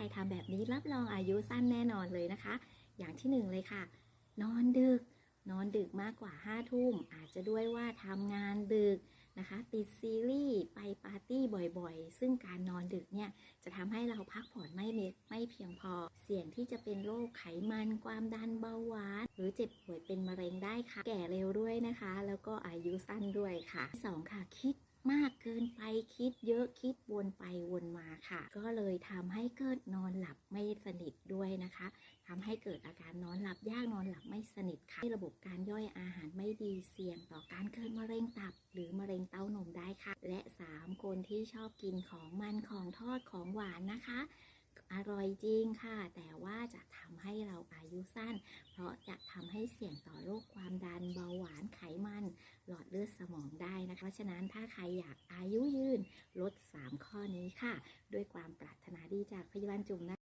รทำแบบนี้รับรองอายุสั้นแน่นอนเลยนะคะ อย่างที่หนึ่งเลยค่ะ นอนดึก นอนดึกมากกว่า5้าทุ่ม อาจจะด้วยว่าทำงานดึกนะคะ ติดซีรีส์ ไปปาร์ตี้บ่อยๆ ซึ่งการนอนดึกเนี่ย จะทำให้เราพักผ่อนไม่เมไม่เพียงพอ เสี่ยงที่จะเป็นโรคไขมัน ความดันเบาหวาน หรือเจ็บป่วยเป็นมะเร็งได้ค่ะ แก่เร็วด้วยนะคะ แล้วก็อายุสั้นด้วยค่ะ ที่สองค่ะ คิด กเกินไปคิดเยอะคิดวนไปวนมาค่ะ ก็เลยทำให้เกิดนอนหลับไม่สนิทด้วยนะคะทำให้เกิดอาการนอนหลับยากนอนหลับไม่สนิทค่ะระบบการย่อยอาหารไม่ดีเสี่ยงต่อการเกิดมะเร็งตับ หรือมะเร็งเต้านมได้ค่ะ และ 3 คนที่ชอบกินของมันของทอดของหวานนะคะอร่อยจริงค่ะ แต่ว่าจะทำให้เราอายุสั้น เพราะจะทำให้เสี่ยงต่อโรคความดันเบาหวาน ดสมองได้นะคะ เพราะฉะนั้นถ้าใครอยากอายุยืนลด 3 ข้อนี้ค่ะ ด้วยความปรารถนาดีจากพยาบาลจุ๋มนะ